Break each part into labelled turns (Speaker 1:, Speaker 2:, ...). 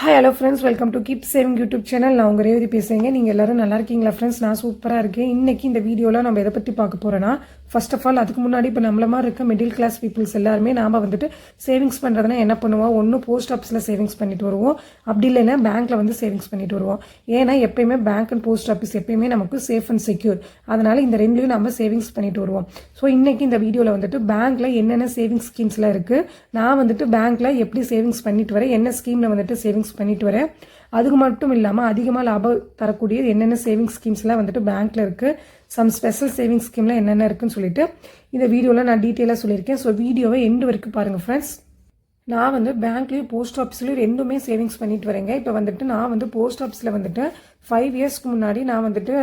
Speaker 1: Hi hello friends welcome to keep saving YouTube channel நான் உங்கள் ரேவதி பேசுகிறேங்க நீங்கள் எல்லாரும் நல்லா இருக்கீங்களா ஃப்ரெண்ட்ஸ் நான் சூப்பராக இருக்கேன். இன்னைக்கு இந்த வீடியோவில் நம்ம எதை பற்றி பார்க்க போகிறோன்னா ஃபர்ஸ்ட் ஆஃப் ஆல் அதுக்கு முன்னாடி இப்போ நம்மள மாதிரி இருக்க மிடில் கிளாஸ் பீப்புள்ஸ் எல்லாருமே நாம் வந்துட்டு சேவிங்ஸ் பண்ணுறதுனா என்ன பண்ணுவோம்? ஒன்று போஸ்ட் ஆஃபீஸில் சேவிங்ஸ் பண்ணிட்டு வருவோம். அப்படி இல்லைன்னா பேங்க்கில் வந்து சேவிங்ஸ் பண்ணிட்டு வருவோம். ஏன்னா எப்பயுமே பேங்க் அண்ட் போஸ்ட் ஆஃபீஸ் எப்பயுமே நமக்கு சேஃப் அண்ட் செக்யூர் அதனால் இந்த ரெண்டுலையும் நம்ம சேவிங்ஸ் பண்ணிட்டு வருவோம். ஸோ இன்றைக்கி இந்த வீடியோவில் வந்துட்டு பேங்க்கில் என்னென்ன சேவிங்ஸ் ஸ்கீம்ஸ்லாம் இருக்குது நான் வந்துட்டு பேங்க்கில் எப்படி சேவிங்ஸ் பண்ணிட்டு வரேன்? என்ன ஸ்கீமில் வந்துட்டு சேவிங்ஸ் பண்ணிட்டு வரேன். அதுக்கு மட்டும் இல்லாமல் அதிகமாக லாபம் தரக்கூடியது என்னென்ன சேவிங்ஸ் ஸ்கீம்ஸ்லாம் வந்துட்டு பேங்க்கில் இருக்குது சம் ஸ்பெஷல் சேவிங்ஸ் ஸ்கீம்லாம் என்னென்ன இருக்குன்னு சொல்லிட்டு இந்த வீடியோவில் நான் டீட்டெயிலாக சொல்லியிருக்கேன். ஸோ வீடியோவை எண்டு வரைக்கும் பாருங்கள் ஃப்ரெண்ட்ஸ் நான் வந்து பேங்க்லேயும் போஸ்ட் ஆஃபீஸ்லேயும் ரெண்டுமே சேவிங்ஸ் பண்ணிட்டு வரேங்க. இப்போ வந்துட்டு நான் வந்து போஸ்ட் ஆஃபீஸில் வந்துட்டு ஃபைவ் இயர்ஸ்க்கு முன்னாடி நான் வந்துட்டு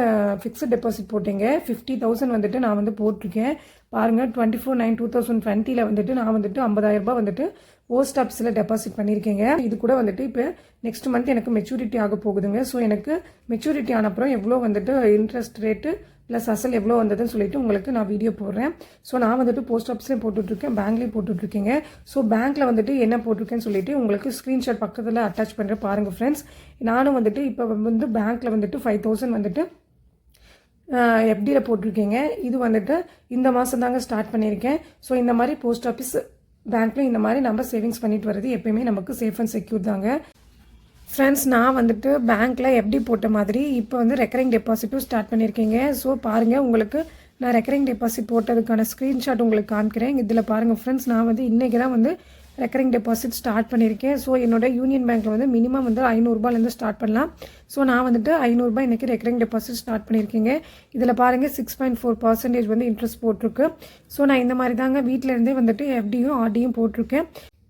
Speaker 1: ஃபிக்ஸட் டெபாசிட் போட்டேங்க. ஃபிஃப்டி தௌசண்ட் வந்துட்டு நான் வந்து போட்டிருக்கேன். பாருங்கள் twenty four nine two thousand டுவெண்ட்டியில் வந்துட்டு நான் வந்துட்டு ஐம்பதாயிரரூபா வந்துட்டு போஸ்ட் ஆஃபீஸில் டெபாசிட் பண்ணியிருக்கேங்க இது கூட வந்துட்டு இப்போ நெக்ஸ்ட் மந்த் எனக்கு மெச்சூரிட்டி ஆக போகுதுங்க. ஸோ எனக்கு மெச்சூரிட்டி ஆன அப்புறம் எவ்வளோ வந்துட்டு இன்ட்ரெஸ்ட் ரேட்டு ப்ளஸ் அசல் எவ்வளோ வந்ததுன்னு சொல்லிட்டு உங்களுக்கு நான் வீடியோ போடுறேன். ஸோ நான் வந்துட்டு போஸ்ட் ஆஃபீஸ்லேயும் போட்டுட்ருக்கேன் பேங்க்லேயும் போட்டுட்ருக்கேங்க. ஸோ பேங்க்கில் வந்துட்டு என்ன போட்டிருக்கேன்னு சொல்லிட்டு உங்களுக்கு ஸ்க்ரீன்ஷாட் பக்கத்தில் அட்டாச் பண்ணுறேன் பாருங்கள் ஃப்ரெண்ட்ஸ் நானும் வந்துட்டு இப்போ வந்து பேங்க்கில் வந்துட்டு ஃபைவ் தௌசண்ட் வந்துட்டு எஃப்டியில் போட்டிருக்கீங்க. இது வந்துட்டு இந்த மாதம் தாங்க ஸ்டார்ட் பண்ணியிருக்கேன். ஸோ இந்த மாதிரி போஸ்ட் ஆஃபீஸ் பேங்க்லையும் இந்த மாதிரி நம்ம சேவிங்ஸ் பண்ணிட்டு வர்றது எப்பயுமே நமக்கு சேஃப் அண்ட் செக்யூர் தாங்க. ஃப்ரெண்ட்ஸ் நான் வந்துட்டு பேங்க்கில் எப்படி போட்ட மாதிரி இப்போ வந்து ரெக்கரிங் டெபாசிட்டும் ஸ்டார்ட் பண்ணியிருக்கீங்க ஸோ பாருங்கள் உங்களுக்கு நான் ரெக்கரிங் டெபாசிட் போட்டதுக்கான ஸ்க்ரீன்ஷாட் உங்களுக்கு காமிக்கிறேன். இதில் பாருங்கள் ஃப்ரெண்ட்ஸ் நான் வந்து இன்றைக்கி தான் வந்து ரெக்கரிங் டெபாசிட் ஸ்டார்ட் பண்ணியிருக்கேன் ஸோ என்னோட யூனியன் பேங்க்கில் வந்து மினிமம் வந்து ஐநூறுரூபாலேருந்து ஸ்டார்ட் பண்ணலாம். ஸோ நான் வந்துட்டு ஐநூறுரூபா இன்றைக்கி ரெக்கரிங் டெபாசிட் ஸ்டார்ட் பண்ணியிருக்கேங்க இதில் பாருங்கள் சிக்ஸ் பாயிண்ட் ஃபோர் பர்சன்டேஜ் வந்து இன்ட்ரெஸ்ட் போட்டிருக்கு. ஸோ நான் இந்த மாதிரி தாங்க வீட்டிலேருந்தே வந்துட்டு எஃப்டியும் ஆர்டியும் போட்டிருக்கேன்.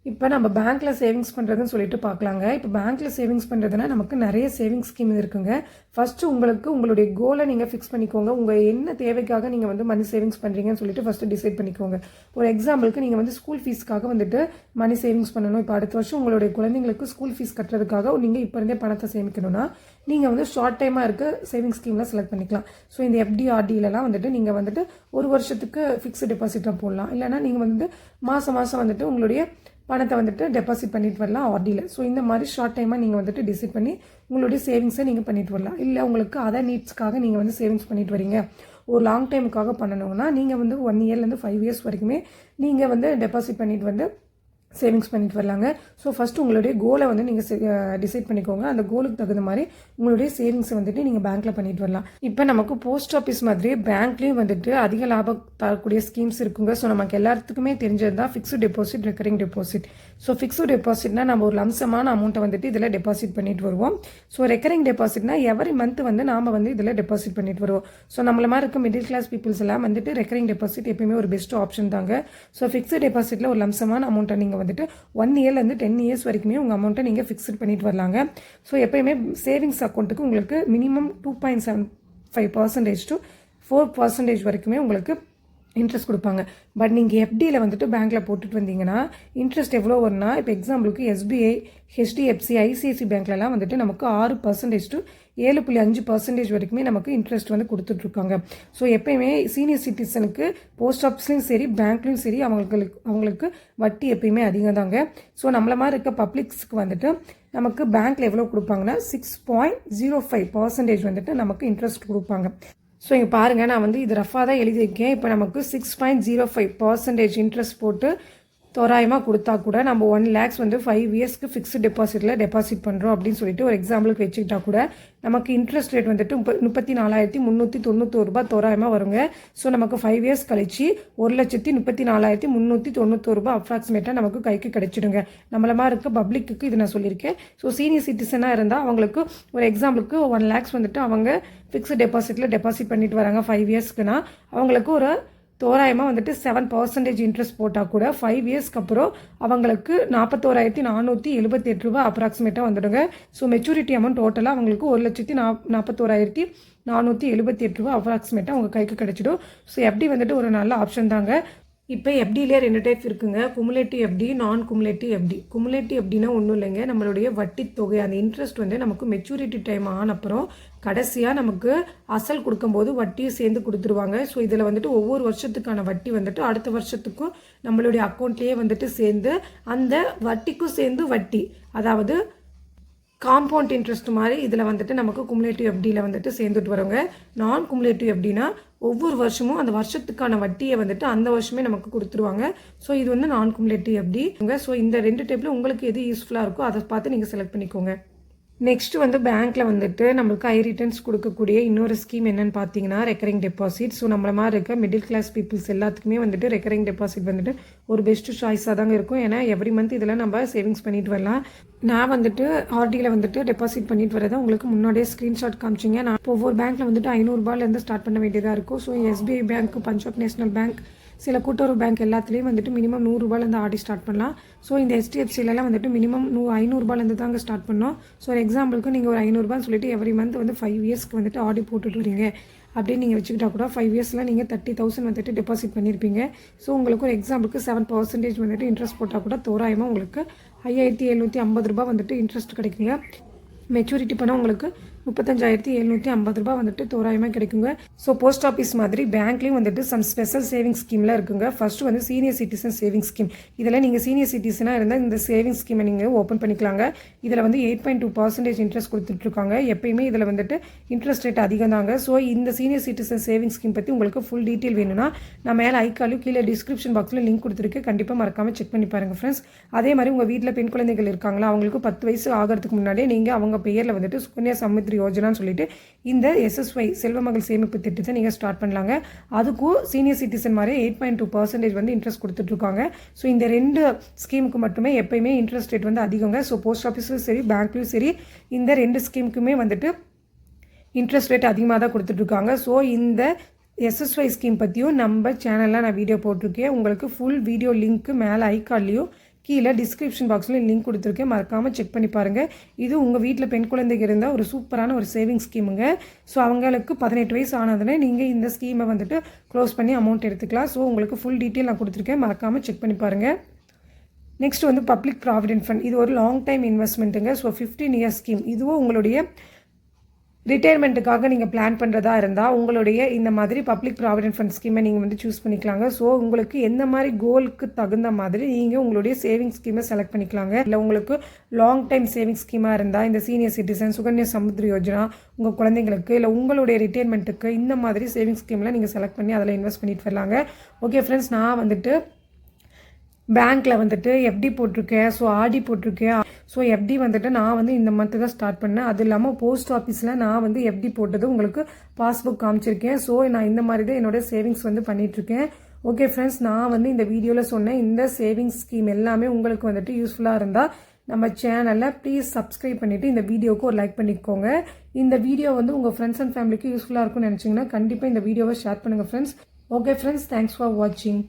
Speaker 1: இப்போ நம்ம பேங்க்கில் சேவிங்ஸ் பண்ணுறதுன்னு சொல்லிட்டு பார்க்கலாங்க இப்போ பேங்க்கில் சேவிங்ஸ் பண்ணுறதுனா நமக்கு நிறைய சேவிங்ஸ் ஸ்கீம் இருக்குங்க. ஃபஸ்ட்டு உங்களுக்கு உங்களுடைய கோலை நீங்கள் ஃபிக்ஸ் பண்ணிக்கோங்க. உங்கள் என்ன தேவைக்காக நீங்கள் வந்து மணி சேவிங்ஸ் பண்ணுறீங்கன்னு சொல்லிட்டு ஃபஸ்ட்டு டிசைட் பண்ணிக்கோங்க. ஒரு எக்ஸாம்பிளுக்கு நீங்கள் வந்து ஸ்கூல் ஃபீஸ்க்காக வந்துட்டு மணி சேவிங்ஸ் பண்ணணும். இப்போ அடுத்த வருஷம் உங்களுடைய குழந்தைங்களுக்கு ஸ்கூல் ஃபீஸ் கட்டுறதுக்காக நீங்கள் இப்போ இருந்தே பணத்தை சேமிக்கணும்னா நீங்கள் வந்து ஷார்ட் டைமாக இருக்க சேவிங்ஸ் ஸ்கீமில் செலக்ட் பண்ணிக்கலாம். ஸோ இந்த எஃப்டிஆர்டிலலாம் வந்துட்டு நீங்கள் வந்துட்டு ஒரு வருஷத்துக்கு ஃபிக்ஸ்டு டெபாசிட்டில் போடலாம். இல்லைனா நீங்கள் வந்து மாதம் மாதம் வந்துட்டு உங்களுடைய பணத்தை வந்துட்டு டெபாசிட் பண்ணிட்டு வரலாம் ஆர்டியில் ஸோ இந்த மாதிரி ஷார்ட் டைமாக நீங்கள் வந்துட்டு டிசைட் பண்ணி உங்களுடைய சேவிங்ஸை நீங்கள் பண்ணிட்டு வரலாம். இல்லை உங்களுக்கு அதர் நீட்ஸ்க்காக நீங்கள் வந்து சேவிங்ஸ் பண்ணிட்டு வரீங்க. ஒரு லாங் டைமுக்காக பண்ணணும்னா நீங்கள் வந்து ஒன் இயர்லேருந்து ஃபைவ் இயர்ஸ் வரைக்குமே நீங்கள் வந்து டெபாசிட் பண்ணிட்டு வந்து சேவிங்ஸ் பண்ணிட்டு வரலாங்க. ஸோ ஃபஸ்ட்டு உங்களுடைய கோலை வந்து நீங்கள் டிசைட் பண்ணிக்கோங்க. அந்த கோலுக்கு தகுந்த மாதிரி உங்களுடைய சேவிங்ஸை வந்துட்டு நீங்கள் பேங்க்கில் பண்ணிட்டு வரலாம். இப்போ நமக்கு போஸ்ட் ஆஃபீஸ் மாதிரி பேங்க்லேயும் வந்துட்டு அதிக லாபம் தரக்கூடிய ஸ்கீம்ஸ் இருக்குங்க. ஸோ நமக்கு எல்லாத்துக்குமே தெரிஞ்சது தான் fixed deposit recurring deposit so fix டெபாசிட்னா நம்ம ஒரு லம்சமான அமௌண்ட்டை வந்துட்டு இதில் டெபாசிட் பண்ணிட்டு வருவோம். ஸோ ரெக்கரிங் டெபாசிட்னா எவரி மந்த் வந்து நாம் வந்து இதில் டெபாசிட் பண்ணிட்டு வருவோம். ஸோ நம்மள மாதிரி இருக்க மிடில் கிளாஸ் பீப்புள்ஸ் எல்லாம் வந்துட்டு ரெக்கரிங் டெபாசிட் எப்பயுமே ஒரு பெஸ்ட் ஆப்ஷன் தாங்க. ஸோ ஃபிக்ஸு டெபாசிட்டில் ஒரு லம்சமான அமௌண்ட்டை நீங்கள் வந்துட்டு ஒன் இயர்லேருந்து டென் இயர்ஸ் வரைக்குமே உங்கள் அமௌண்ட்டை நீங்கள் ஃபிக்ஸ்ட் பண்ணிட்டு வரலாங்க. ஸோ எப்பயுமே சேவிங்ஸ் அக்கௌண்ட்டுக்கு உங்களுக்கு minimum two point seven five percentage to four percentage வரைக்குமே உங்களுக்கு இன்ட்ரெஸ்ட் கொடுப்பாங்க. பட் நீங்கள் எஃப்டியில் வந்துட்டு பேங்க்கில் போட்டுட்டு வந்தீங்கன்னா இன்ட்ரெஸ்ட் எவ்வளோ வரும்னா இப்போ எக்ஸாம்பிளுக்கு எஸ்பிஐ ஹெச்டிஎஃப்சி ஐசிஐசி பேங்க்லலாம் வந்துட்டு நமக்கு ஆறு பர்சன்டேஜ் டு ஏழு புள்ளி அஞ்சு பர்சன்டேஜ் வரைக்குமே நமக்கு இன்ட்ரெஸ்ட் வந்து கொடுத்துட்ருக்காங்க ஸோ எப்பயுமே சீனியர் சிட்டிசனுக்கு போஸ்ட் ஆஃபீஸ்லையும் சரி பேங்க்லையும் சரி அவங்களுக்கு அவங்களுக்கு வட்டி எப்பயுமே அதிகம் தாங்க ஸோ நம்மள மாதிரி இருக்க பப்ளிக்ஸ்க்கு வந்துட்டு நமக்கு பேங்க்கில் எவ்வளோ கொடுப்பாங்கன்னா six point zero five percentage வந்துட்டு நமக்கு இன்ட்ரெஸ்ட் கொடுப்பாங்க. ஸோ இங்கே பாருங்கள் நான் வந்து இது ரஃபாக தான் எழுதியிருக்கேன். இப்போ நமக்கு six point zero five percentage interest போட்டு தோராயமாக கொடுத்தா கூட நம்ம ஒன் லேக்ஸ் வந்து ஃபைவ் இயர்ஸ்க்கு ஃபிக்ஸ்டு டெபாசிட்டில் டெபாசிட் பண்ணுறோம் அப்படின்னு சொல்லிட்டு ஒரு எக்ஸாம்பிளுக்கு வச்சுக்கிட்டா கூட நமக்கு இன்ட்ரெஸ்ட் ரேட் வந்துட்டு முப்ப முப்பத்தி நாலாயிரத்தி முந்நூற்றி தொண்ணூத்தோரு ரூபாய் தோராயமாக வருங்க. ஸோ நமக்கு ஃபைவ் இயர்ஸ் கழிச்சு ஒரு லட்சத்தி முப்பத்தி நாலாயிரத்தி முந்நூற்றி தொண்ணூத்தோரு ரூபாய் அப்ராக்சிமேட்டாக நமக்கு கைக்கு கிடைச்சிடுங்க. நம்மள மாதிரி இருக்க பப்ளிக்கு இது நான் சொல்லியிருக்கேன். ஸோ சீனியர் சிட்டிசனாக இருந்தால் அவங்களுக்கு ஒரு எக்ஸாம்பிளுக்கு ஒன் லேக்ஸ் வந்துட்டு அவங்க ஃபிக்ஸ்டு டெபாசிட்டில் டெபாசிட் பண்ணிட்டு வராங்க ஃபைவ் இயர்ஸ்க்குனா அவங்களுக்கு ஒரு தோராயமாக வந்துட்டு செவன் பர்சன்டேஜ் இன்ட்ரெஸ்ட் போட்டால் கூட ஃபைவ் இயர்ஸ்க்கு அப்புறம் அவங்களுக்கு நாற்பத்தோராயிரத்தி நானூற்றி எழுபத்தி எட்டு ரூபா அப்ராக்சிமேட்டாக வந்துடுங்க. ஸோ மெச்சூரிட்டி அமௌண்ட் டோட்டலாக அவங்களுக்கு ஒரு லட்சத்தி நா நாற்பத்தோராயிரத்தி நானூற்றி எழுபத்தி எட்டு ரூபா அப்ராக்சிமேட்டாக அவங்க கைக்கு கிடச்சிடும். ஸோ எப்படி வந்துட்டு ஒரு நல்ல ஆப்ஷன் தாங்க. இப்போ எஃப்டிலே ரெண்டு டைப் இருக்குங்க? குமுலேட்டிவ் எஃப்டி நான் குமுலேட்டிவ் எஃப்டி குமுலேட்டிவ் எப்படின்னா ஒன்றும் இல்லைங்க. நம்மளுடைய வட்டி தொகை அந்த இன்ட்ரெஸ்ட் வந்து நமக்கு மெச்சூரிட்டி டைம் ஆன அப்புறம் கடைசியாக நமக்கு அசல் கொடுக்கும்போது வட்டியும் சேர்ந்து கொடுத்துருவாங்க. ஸோ இதில் வந்துட்டு ஒவ்வொரு வருஷத்துக்கான வட்டி வந்துட்டு அடுத்த வருஷத்துக்கும் நம்மளுடைய அக்கௌண்ட்லேயே வந்துட்டு சேர்ந்து அந்த வட்டிக்கும் சேர்ந்து வட்டி அதாவது காம்பவுண்ட் இன்ட்ரெஸ்ட் மாதிரி இதில் வந்துட்டு நமக்கு குமுலேட்டிவ் எஃப்டியில் வந்துட்டு சேர்ந்துட்டு வரோங்க நான் குமுலேட்டிவ் எப்படின்னா ஒவ்வொரு வருஷமும் அந்த வருஷத்துக்கான வட்டியை வந்துட்டு அந்த வருஷமே நமக்கு கொடுத்துருவாங்க. ஸோ இது வந்து நான் குமுலேட்டிவ் எஃப்டி ஸோ இந்த ரெண்டு டைப்பில் உங்களுக்கு எது யூஸ்ஃபுல்லாக இருக்கோ அதை பார்த்து நீங்கள் செலக்ட் பண்ணிக்கோங்க. நெக்ஸ்ட்டு வந்து பேங்க்கில் வந்துட்டு நம்மளுக்கு ஹை ரிட்டர்ன்ஸ் கொடுக்கக்கூடிய இன்னொரு ஸ்கீம் என்னென்னு பார்த்தீங்கன்னா ரெக்கரிங் டெபாசிட் ஸோ நம்மள மாதிரி இருக்க மிடில் கிளாஸ் பீப்புள்ஸ் எல்லாத்துக்குமே வந்துட்டு ரெக்கரிங் டெபாசிட் வந்துட்டு ஒரு பெஸ்ட் சாய்ஸாக தாங்க இருக்கும். ஏன்னா எவ்ரி மந்த் இதில் நம்ம சேவிங்ஸ் பண்ணிட்டு வரலாம். நான் வந்துட்டு ஆர்டியில் வந்துட்டு டெபாசிட் பண்ணிட்டு வரதை உங்களுக்கு முன்னாடியே ஸ்க்ரீன்ஷாட் காமிச்சிங்க. நான் ஒவ்வொரு பேங்க்கில் வந்துட்டு ஐநூறுரூபாலேருந்து ஸ்டார்ட் பண்ண வேண்டியதாக இருக்கும். So SBI bank Punjab national bank சில கூட்டுறவு பேங்க் எல்லாத்துலேயும் வந்துட்டு மினிமம் நூறுரூபாலேருந்து ஆடி ஸ்டார்ட் பண்ணலாம். ஸோ இந்த ஹெச்டிஎஃப்சிலலாம் வந்துட்டு மினிமம் நூ ஐநூறுரூபாலேருந்து தாங்க ஸ்டார்ட் பண்ணோம். ஸோ ஒரு எக்ஸாம்பிளுக்கு நீங்கள் ஒரு ஐநூறுரூபான்னு சொல்லிட்டு எவ்ரி மந்த் வந்து ஃபைவ் இயர்ஸ்க்கு வந்துட்டு ஆடி போட்டுட்டு வரீங்க. அப்படின்னு நீங்கள் வச்சுக்கிட்டா கூட ஃபைவ் இயர்ஸில் நீங்கள் தேர்ட்டி தௌசண்ட் வந்துட்டு டெபாசிட் பண்ணியிருப்பீங்க ஸோ உங்களுக்கு ஒரு எக்ஸாம்பிளுக்கு செவன் பர்சன்டேஜ் வந்துட்டு இன்ட்ரெஸ்ட் போட்டால் கூட தோராயமாக உங்களுக்கு ஐயாயிரத்தி எழுநூற்றி ஐம்பது ரூபாய் வந்துட்டு இன்ட்ரெஸ்ட் கிடைக்குங்க. மெச்சூரிட்டி பண்ணால் உங்களுக்கு முப்பத்தஞ்சாயிரத்தி எழுநூற்றி ஐம்பது ரூபாய் வந்துட்டு தோராயமாக கிடைக்குங்க. ஸோ போஸ்ட் ஆஃபீஸ் மாதிரி பேங்க்லேயும் வந்துட்டு சம் ஸ்பெஷல் சேவிங் ஸ்கீம்லாம் இருக்குங்க. ஃபர்ஸ்ட் வந்து சீனியர் சிட்டிசன் சேவிங் ஸ்கீம் இதில் நீங்கள் சீனியர் சிட்டிசனாக இருந்தால் இந்த சேவிங் ஸ்கீமை நீங்கள் ஓப்பன் பண்ணிக்கலாங்க. இதில் வந்து eight point two percentage interest கொடுத்துட்ருக்காங்க. எப்பயுமே இதில் வந்துட்டு இன்ட்ரெஸ்ட் ரேட் அதிகம் தாங்க ஸோ இந்த சீனியர் சிட்டிசன் சேவிங் ஸ்கீம் பற்றி உங்களுக்கு ஃபுல் டீட்டெயில் வேணும்னா நான் மேலே ஐக்காலும் கீழே டிஸ்கிரிப்ஷன் பாக்ஸில் லிங்க் கொடுத்துருக்கேன் கண்டிப்பாக மறக்காமல் செக் பண்ணி பாருங்கள் ஃப்ரெண்ட்ஸ் அதே மாதிரி உங்கள் வீட்டில் பெண் குழந்தைகள் இருக்காங்களா அவங்களுக்கு பத்து வயசு ஆகிறதுக்கு முன்னாடியே நீங்கள் அவங்க பெயரில் வந்துட்டு சுகன்யா சமுத்திரி யோஜனான்னு சொல்லிட்டு இந்த எஸ்எஸ்ஒய் செல்வமகள் சேமிப்பு திட்டத்தை நீங்கள் ஸ்டார்ட் பண்ணலாங்க. அதுக்கும் சீனியர் சிட்டிசன் மாதிரி எயிட் பாயிண்ட் டூ பர்சன்டேஜ் வந்து இன்ட்ரெஸ்ட் கொடுத்துட்ருக்காங்க. ஸோ இந்த ரெண்டு ஸ்கீமுக்கு மட்டுமே எப்பயுமே இன்ட்ரெஸ்ட் ரேட் வந்து அதிகங்க. ஸோ போஸ்ட் ஆஃபீஸ்லையும் சரி பேங்க்லையும் சரி இந்த ரெண்டு ஸ்கீமுக்குமே வந்துட்டு இன்ட்ரெஸ்ட் ரேட் அதிகமாக தான் கொடுத்துட்ருக்காங்க. ஸோ இந்த எஸ்எஸ்ஒய் ஸ்கீம் பற்றியும் நம்ம சேனலில் நான் வீடியோ போட்டிருக்கேன். உங்களுக்கு ஃபுல் வீடியோ லிங்க்கு மேலே ஐக்கார்ட்லேயும் கீழே டிஸ்கிரிப்ஷன் பாக்ஸில் லிங்க் கொடுத்துருக்கேன். மறக்காமல் செக் பண்ணி பாருங்கள் இது உங்கள் வீட்டில் பெண் குழந்தைங்க இருந்தால் ஒரு சூப்பரான ஒரு சேவிங் ஸ்கீமுங்க ஸோ அவங்களுக்கு பதினெட்டு வயசு ஆனதுனே நீங்கள் இந்த ஸ்கீமை வந்துட்டு க்ளோஸ் பண்ணி அமௌண்ட் எடுத்துக்கலாம். ஸோ உங்களுக்கு ஃபுல் டீட்டெயில் நான் கொடுத்துருக்கேன். மறக்காமல் செக் பண்ணி பாருங்கள் நெக்ஸ்ட் வந்து பப்ளிக் ப்ராவிடென்ட் ஃபண்ட் இது ஒரு லாங் டைம் இன்வெஸ்ட்மெண்ட்டுங்க ஸோ ஃபிஃப்டீன் இயர்ஸ் ஸ்கீம் இதுவும் உங்களுடைய ரிட்டையர்மெண்ட்டுக்காக நீங்கள் பிளான் பண்ணுறதா இருந்தால் உங்களுடைய இந்த மாதிரி பப்ளிக் ப்ராவிடென்ட் ஃபண்ட் ஸ்கீமை நீங்கள் வந்து சூஸ் பண்ணிக்கலாங்க. ஸோ உங்களுக்கு எந்த மாதிரி கோலுக்கு தகுந்த மாதிரி நீங்கள் உங்களுடைய சேவிங் ஸ்கீமை செலக்ட் பண்ணிக்கலாங்க. இல்லை உங்களுக்கு லாங் டைம் சேவிங் ஸ்கீமாக இருந்தால் இந்த சீனியர் சிட்டிசன் சுகன்யா சமுத்திர யோஜனா உங்கள் குழந்தைங்களுக்கு இல்லை உங்களுடைய ரிட்டையர்மெண்ட்டுக்கு இந்த மாதிரி சேவிங் ஸ்கீமில் நீங்கள் செலக்ட் பண்ணி அதில் இன்வெஸ்ட் பண்ணிட்டு வரலாங்க. ஓகே ஃப்ரெண்ட்ஸ் நான் வந்துட்டு பேங்க்கில் வந்துட்டு எஃப்டி போட்டிருக்கேன். ஸோ ஆடி போட்டிருக்கேன். ஸோ எஃப்டி வந்துட்டு நான் வந்து இந்த மந்த்து தான் ஸ்டார்ட் பண்ணேன். அது இல்லாமல் போஸ்ட் ஆஃபீஸில் நான் வந்து எஃப்டி போட்டது உங்களுக்கு பாஸ்புக் காமிச்சிருக்கேன். ஸோ நான் இந்த மாதிரி தான் என்னோட சேவிங்ஸ் வந்து பண்ணிகிட்ருக்கேன் ஓகே ஃப்ரெண்ட்ஸ் நான் வந்து இந்த வீடியோவில் சொன்னேன். இந்த சேவிங்ஸ் ஸ்கீம் எல்லாமே உங்களுக்கு வந்துட்டு யூஸ்ஃபுல்லாக இருந்தால் நம்ம சேனலை ப்ளீஸ் சப்ஸ்கிரைப் பண்ணிவிட்டு இந்த வீடியோவுக்கு ஒரு லைக் பண்ணிக்கோங்க. இந்த வீடியோ வந்து உங்கள் ஃப்ரெண்ட்ஸ் அண்ட் ஃபேமிலிக்கு யூஸ்ஃபுல்லாக இருக்கும்னு நினச்சிங்கன்னா கண்டிப்பாக இந்த வீடியோவை ஷேர் பண்ணுங்கள் friends okay friends thanks for வாட்சிங்